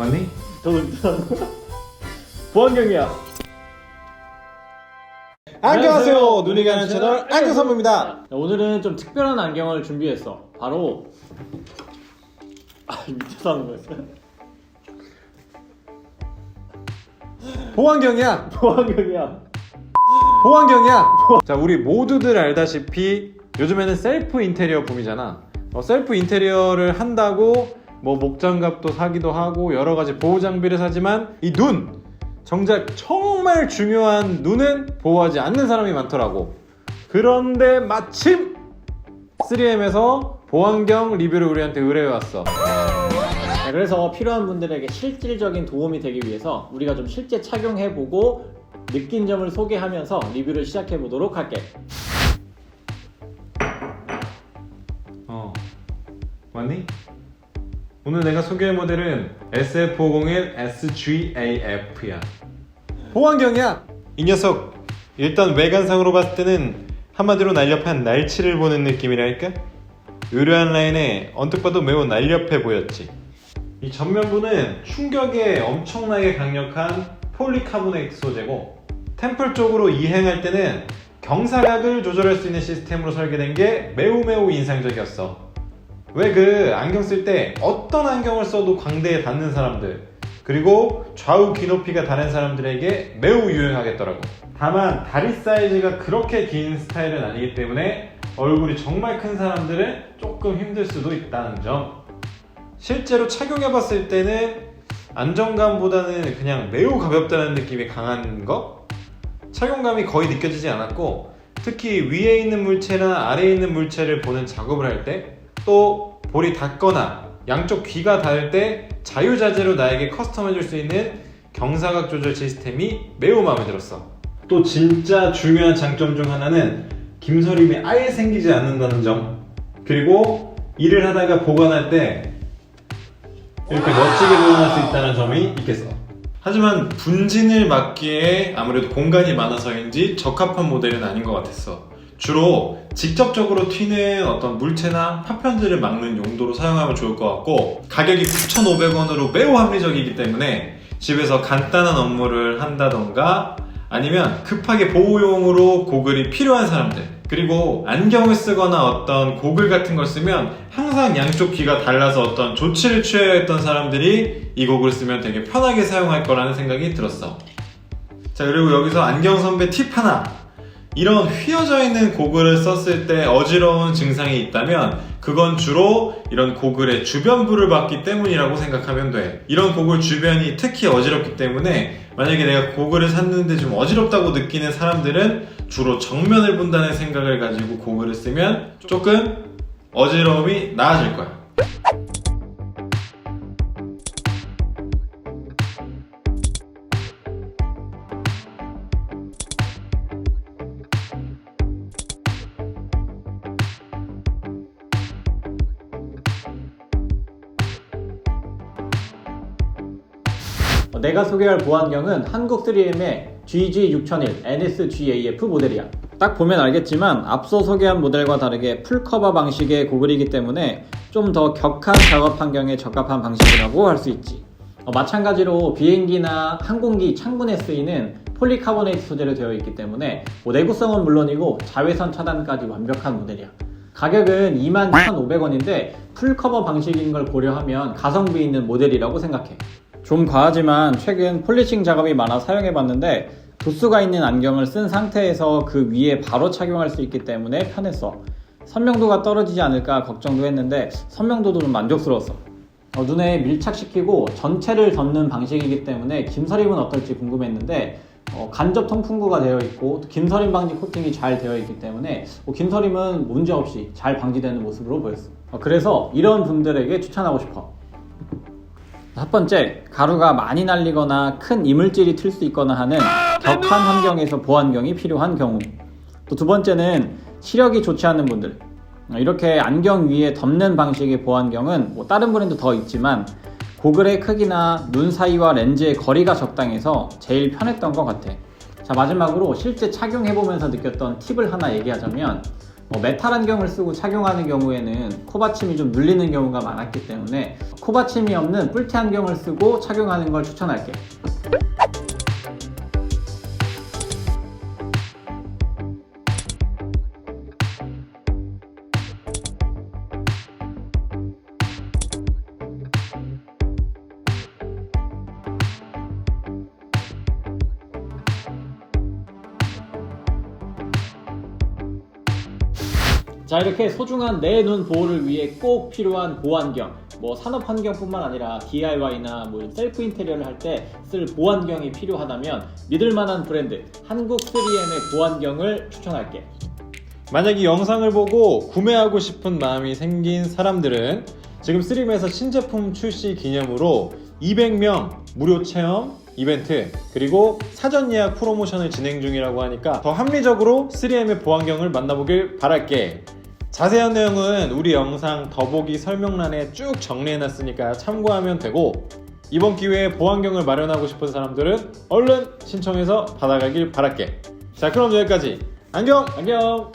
왔니? 저도 보안경이야. 안녕하세요. 눈이 가는 채널 안경 선배입니다. 오늘은 좀 특별한 안경을 준비했어. 바로 아 밑에서 하는 거였어. 보안경이야. 보안경이야. 보안경이야. 자, 우리 모두들 알다시피 요즘에는 셀프 인테리어 붐이잖아. 어, 셀프 인테리어를 한다고 뭐 목장갑도 사기도 하고 여러 가지 보호 장비를 사지만 이 눈 정작 정말 중요한 눈은 보호하지 않는 사람이 많더라고. 그런데 마침 3M에서 보안경 리뷰를 우리한테 의뢰해 왔어. 네, 그래서 필요한 분들에게 실질적인 도움이 되기 위해서 우리가 좀 실제 착용해보고 느낀 점을 소개하면서 리뷰를 시작해보도록 할게. 어. 왔니? 오늘 내가 소개할 모델은 SF501 SGAF야. 보안경이야. 이 녀석 일단 외관상으로 봤을 때는 한마디로 날렵한 날치를 보는 느낌이랄까? 의료한 라인에 언뜻 봐도 매우 날렵해 보였지. 이 전면부는 충격에 엄청나게 강력한 폴리카보네이트 소재고 템플 쪽으로 이행할 때는 경사각을 조절할 수 있는 시스템으로 설계된 게 매우 매우 인상적이었어. 왜 그 안경 쓸 때 어떤 안경을 써도 광대에 닿는 사람들 그리고 좌우 귀 높이가 다른 사람들에게 매우 유용하겠더라고. 다만 다리 사이즈가 그렇게 긴 스타일은 아니기 때문에 얼굴이 정말 큰 사람들은 조금 힘들 수도 있다는 점. 실제로 착용해봤을 때는 안정감보다는 그냥 매우 가볍다는 느낌이 강한 거? 착용감이 거의 느껴지지 않았고 특히 위에 있는 물체나 아래에 있는 물체를 보는 작업을 할 때 또 볼이 닿거나 양쪽 귀가 닿을 때 자유자재로 나에게 커스텀해 줄 수 있는 경사각 조절 시스템이 매우 마음에 들었어. 또 진짜 중요한 장점 중 하나는 김서림이 아예 생기지 않는다는 점. 그리고 일을 하다가 보관할 때 이렇게 멋지게 보관할 수 있다는 점이 있겠어. 하지만 분진을 막기에 아무래도 공간이 많아서인지 적합한 모델은 아닌 것 같았어. 주로 직접적으로 튀는 어떤 물체나 파편들을 막는 용도로 사용하면 좋을 것 같고 가격이 9,500원으로 매우 합리적이기 때문에 집에서 간단한 업무를 한다던가 아니면 급하게 보호용으로 고글이 필요한 사람들 그리고 안경을 쓰거나 어떤 고글 같은 걸 쓰면 항상 양쪽 귀가 달라서 어떤 조치를 취해야 했던 사람들이 이 고글을 쓰면 되게 편하게 사용할 거라는 생각이 들었어. 자 그리고 여기서 안경 선배 팁 하나 이런 휘어져 있는 고글을 썼을 때 어지러운 증상이 있다면 그건 주로 이런 고글의 주변부를 봤기 때문이라고 생각하면 돼. 이런 고글 주변이 특히 어지럽기 때문에 만약에 내가 고글을 샀는데 좀 어지럽다고 느끼는 사람들은 주로 정면을 본다는 생각을 가지고 고글을 쓰면 조금 어지러움이 나아질 거야. 내가 소개할 보안경은 한국 3M의 GG6001 NSGAF 모델이야. 딱 보면 알겠지만 앞서 소개한 모델과 다르게 풀커버 방식의 고글이기 때문에 좀 더 격한 작업 환경에 적합한 방식이라고 할 수 있지. 어, 마찬가지로 비행기나 항공기 창문에 쓰이는 폴리카보네이트 소재로 되어 있기 때문에 뭐 내구성은 물론이고 자외선 차단까지 완벽한 모델이야. 가격은 21,500원인데 풀커버 방식인 걸 고려하면 가성비 있는 모델이라고 생각해. 좀 과하지만 최근 폴리싱 작업이 많아 사용해봤는데 도수가 있는 안경을 쓴 상태에서 그 위에 바로 착용할 수 있기 때문에 편했어. 선명도가 떨어지지 않을까 걱정도 했는데 선명도도 좀 만족스러웠어. 어, 눈에 밀착시키고 전체를 덮는 방식이기 때문에 김서림은 어떨지 궁금했는데 어, 간접 통풍구가 되어 있고 또 김서림 방지 코팅이 잘 되어 있기 때문에 뭐 김서림은 문제 없이 잘 방지되는 모습으로 보였어. 어, 그래서 이런 분들에게 추천하고 싶어. 첫 번째, 가루가 많이 날리거나 큰 이물질이 튈 수 있거나 하는 격한 환경에서 보안경이 필요한 경우. 또 두 번째는 시력이 좋지 않은 분들. 어, 이렇게 안경 위에 덮는 방식의 보안경은 뭐 다른 브랜드 더 있지만 고글의 크기나 눈 사이와 렌즈의 거리가 적당해서 제일 편했던 것 같아. 자, 마지막으로 실제 착용해보면서 느꼈던 팁을 하나 얘기하자면 어, 메탈 안경을 쓰고 착용하는 경우에는 코받침이 좀 눌리는 경우가 많았기 때문에 코받침이 없는 뿔테 안경을 쓰고 착용하는 걸 추천할게. 자 이렇게 소중한 내 눈 보호를 위해 꼭 필요한 보안경 뭐 산업 환경뿐만 아니라 DIY나 뭐 셀프 인테리어를 할 때 쓸 보안경이 필요하다면 믿을 만한 브랜드 한국 3M의 보안경을 추천할게 만약 이 영상을 보고 구매하고 싶은 마음이 생긴 사람들은 지금 3M에서 신제품 출시 기념으로 200명 무료 체험 이벤트 그리고 사전 예약 프로모션을 진행 중이라고 하니까 더 합리적으로 3M의 보안경을 만나보길 바랄게. 자세한 내용은 우리 영상 더보기 설명란에 쭉 정리해놨으니까 참고하면 되고 이번 기회에 보안경을 마련하고 싶은 사람들은 얼른 신청해서 받아가길 바랄게. 자 그럼 여기까지 안녕! 안녕